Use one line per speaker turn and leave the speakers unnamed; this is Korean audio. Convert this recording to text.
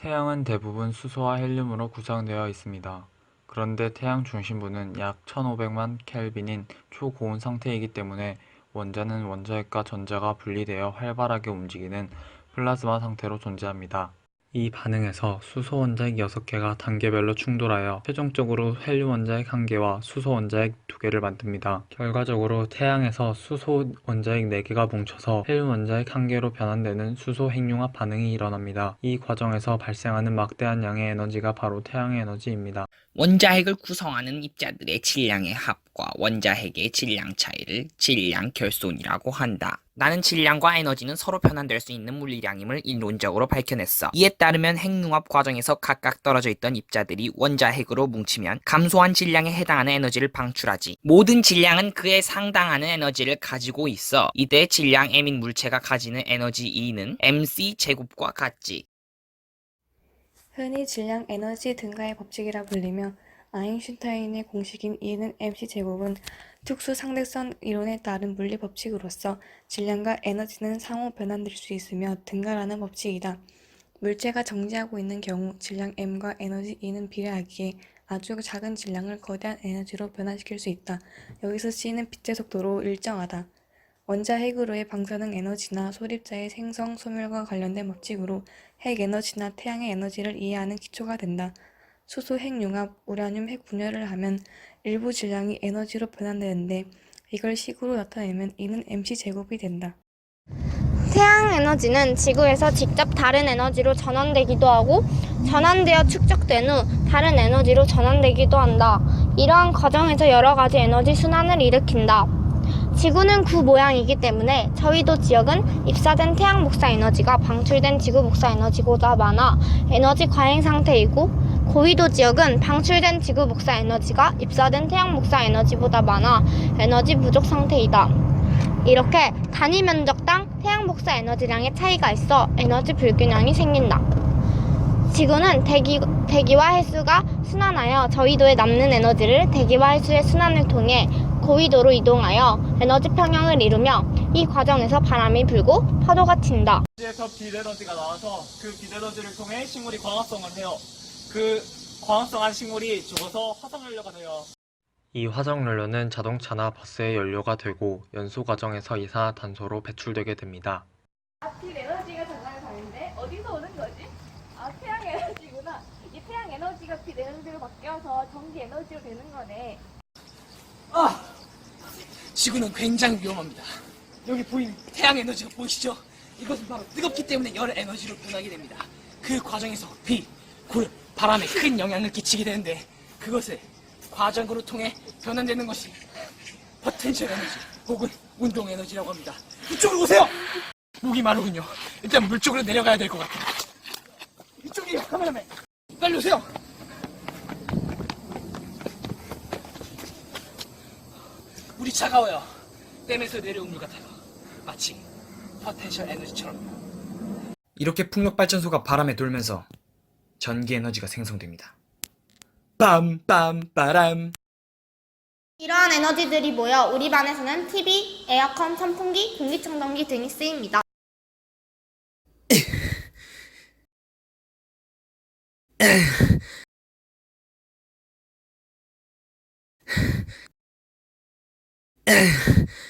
태양은 대부분 수소와 헬륨으로 구성되어 있습니다. 그런데 태양 중심부는 약 1500만 켈빈인 초고온 상태이기 때문에 원자는 원자핵과 전자가 분리되어 활발하게 움직이는 플라즈마 상태로 존재합니다. 이 반응에서 수소 원자핵 6개가 단계별로 충돌하여 최종적으로 헬륨 원자핵 1개와 수소 원자핵 2개를 만듭니다. 결과적으로 태양에서 수소 원자핵 4개가 뭉쳐서 헬륨 원자핵 1개로 변환되는 수소 핵융합 반응이 일어납니다. 이 과정에서 발생하는 막대한 양의 에너지가 바로 태양의 에너지입니다.
원자핵을 구성하는 입자들의 질량의 합과 원자핵의 질량 차이를 질량 결손이라고 한다. 나는 질량과 에너지는 서로 변환될 수 있는 물리량임을 이론적으로 밝혀냈어. 이에 따르면 핵융합 과정에서 각각 떨어져 있던 입자들이 원자핵으로 뭉치면 감소한 질량에 해당하는 에너지를 방출하지. 모든 질량은 그에 상당하는 에너지를 가지고 있어. 이때 질량 m인 물체가 가지는 에너지 E는 mc 제곱과 같지.
흔히 질량 에너지 등가의 법칙이라 불리며 아인슈타인의 공식인 E는 mc 제곱은 특수 상대성 이론에 따른 물리 법칙으로서 질량과 에너지는 상호 변환될 수 있으며 등가라는 법칙이다. 물체가 정지하고 있는 경우 질량 m과 에너지 E는 비례하기에 아주 작은 질량을 거대한 에너지로 변환시킬 수 있다. 여기서 C는 빛의 속도로 일정하다. 원자 핵으로의 방사능 에너지나 소립자의 생성, 소멸과 관련된 법칙으로 핵 에너지나 태양의 에너지를 이해하는 기초가 된다. 수소 핵융합, 우라늄 핵 분열을 하면 일부 질량이 에너지로 변환되는데 이걸 식으로 나타내면 이는 mc 제곱이 된다.
태양 에너지는 지구에서 직접 다른 에너지로 전환되기도 하고 전환되어 축적된 후 다른 에너지로 전환되기도 한다. 이러한 과정에서 여러 가지 에너지 순환을 일으킨다. 지구는 구 모양이기 때문에 저위도 지역은 입사된 태양 복사 에너지가 방출된 지구 복사 에너지보다 많아 에너지 과잉 상태이고 고위도 지역은 방출된 지구 복사 에너지가 입사된 태양 복사 에너지보다 많아 에너지 부족 상태이다. 이렇게 단위 면적당 태양 복사 에너지량의 차이가 있어 에너지 불균형이 생긴다. 지구는 대기, 대기와 해수가 순환하여 저위도에 남는 에너지를 대기와 해수의 순환을 통해 고위도로 이동하여 에너지 평형을 이루며 이 과정에서 바람이 불고 파도가 튄다.
에서 비에너지가 나와서 그 비에너지를 통해 식물이 광합성을 해요. 그 광합성한 식물이 죽어서 화석연료가 돼요.
이 화석연료는 자동차나 버스의 연료가 되고 연소 과정에서 이산화탄소로 배출되게 됩니다.
빛 에너지가 전환을 가는데 어디서 오는 거지? 아 태양 에너지구나. 이 태양 에너지가 빛 에너지로 바뀌어서 전기 에너지로 되는 거네.
지구는 굉장히 위험합니다. 여기 보이는 태양 에너지가 보이시죠? 이것은 바로 뜨겁기 때문에 열 에너지로 변하게 됩니다. 그 과정에서 비, 구름, 바람에 큰 영향을 끼치게 되는데 그것을 과정으로 통해 변환되는 것이 포텐셜 에너지 혹은 운동 에너지라고 합니다. 이쪽으로 오세요! 목이 마르군요. 일단 물 쪽으로 내려가야 될 것 같아요. 이쪽이에요, 카메라맨. 빨리 오세요! 물이 차가워요. 댐에서 내려온 물 같아요. 마치 포텐셜 에너지처럼. 이렇게 풍력 발전소가 바람에 돌면서 전기 에너지가 생성됩니다. 빰빰 빠람.
이러한 에너지들이 모여 우리 반에서는 TV, 에어컨, 선풍기, 공기청정기 등이 쓰입니다.